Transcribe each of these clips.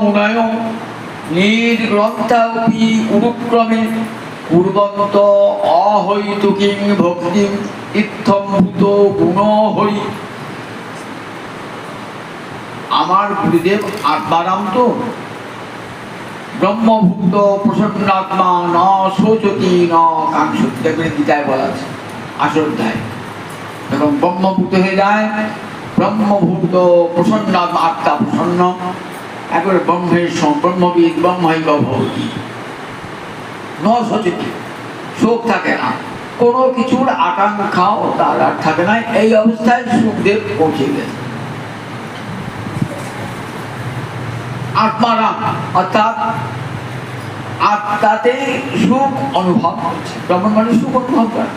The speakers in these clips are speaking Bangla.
মুনায় নির্গ্রন্থাপি উরুক্রমে পূর্বন্ত অহৈতুকিং গুণ আমার গুরুদেব আত্মারাম তো। ব্রহ্মভূত প্রসন্নাত্মা ন শোচতি ন কাঙ্ক্ষতি। দেখবেন গীতায় বলা আছে যখন ব্রহ্মভূত হয়ে যায় ব্রহ্মভূত প্রসন্নাত্মা, আত্মা প্রসন্ন। একবারে ব্রহ্মের ব্রহ্মবিদ ব্রহ্মৈব ভবতি ন শোচতি শোক থাকে না। কোনো কিছুর আকাঙ্ক্ষাও তার আর থাকে না। এই অবস্থায় সুখদেব পৌঁছে গেছে। আত্মারাম, অর্থাৎ আত্মাতে সুখ অনুভব করছে। ব্রহ্মণ মানে সুখ অনুভব করে।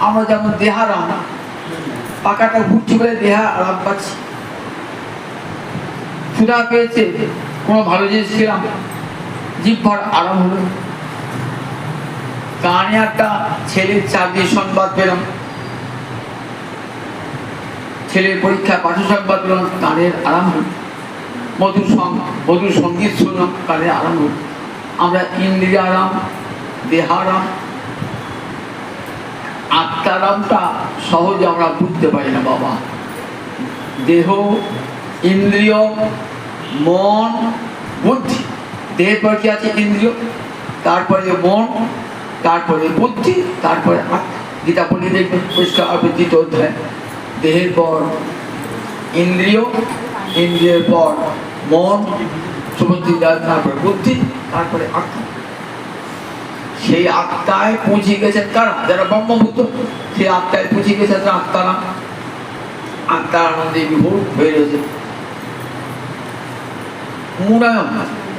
আমরা যেমন দেহারাম, পাকাটা ঘুরছি বলে দেহা আরাম পাচ্ছি। ক্ষুধা পেয়েছে, কোনো ভালো জিনিস খেলাম জিভ্ভার আরাম হলো। কানে একটা ছেলের চাকরির সংবাদ পেলাম। ছেলের পরীক্ষা পাঠ সংবাদ পেলাম কানের আরাম হলো। মধুর সং মধুর সংগীত শুনলাম কানের আরাম হলো। আমরা ইন্দ্রিয় আরাম দেহারাম আত্মারামটা সহজে আমরা বুঝতে পারি না, বাবা। দেহ, ইন্দ্রিয় মন, বুদ্ধি। দেহের পর কি আছে ইন্দ্রিয়? তারপরে মন, তারপরে বুদ্ধি, তারপরে গীতা পড়লে দেখবেন পরিষ্কার হবে অধ্যায়। দেহের পর ইন্দ্রিয়, ইন্দ্রিয়ের পর মন সমুদ্র তারপরে বুদ্ধি, তারপরে আত্মা। সেই আত্মায় পৌঁছে গেছেন কারা? যারা ব্রহ্মভূত সেই আত্মায় গেছেন তারা আত্মারা আত্মার আনন্দে বিভোর হয়ে রয়েছে। মুনায়ন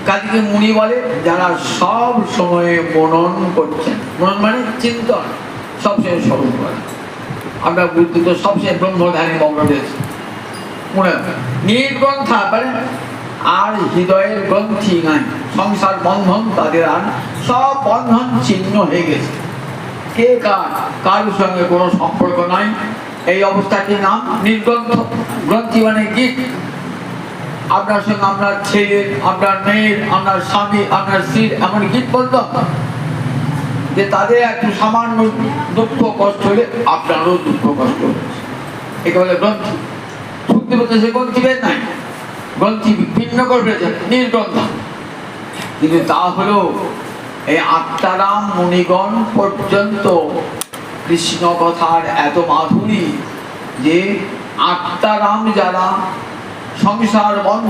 কাজীকে মুনি বলে, যারা সব সময়ে মনন করছেন। মনন মানে চিন্তন সবসময় স্মরণ করে। আমরা বুদ্ধি তো সবসময় ব্রহ্মধারী রয়েছে মুনায়ন নির্গ্রন্থা মানে আর হৃদয়ের গ্রন্থি নাই। সংসার বন্ধন তাদের আর, সব বন্ধন চিহ্ন হয়ে গেছে। কে কার? কারোর সঙ্গে কোনো সম্পর্ক নাই। এই অবস্থাটির নাম নির্গ্রন্থ গ্রন্থি মানে গীত আপনার সঙ্গে আপনার ছেলের আপনার মেয়ের আপনার স্বামী, আপনার স্ত্রীর এমন গীত বলতাম যে তাদের একটু সামান্য দুঃখ কষ্ট হলে আপনারও দুঃখ কষ্ট হচ্ছে। একে বলে গ্রন্থি। শুনতে বলতে সে গ্রন্থি বেদ নাই। গ্রন্থি ভিন্ন করে ফেলেছেন নির্গ্রন্থ। কিন্তু তা হলো এই আত্মারাম মুনিগণ পর্যন্ত কৃষ্ণ কথার এত মাধুরী যে আত্মারাম যারা সংসার বন্ধ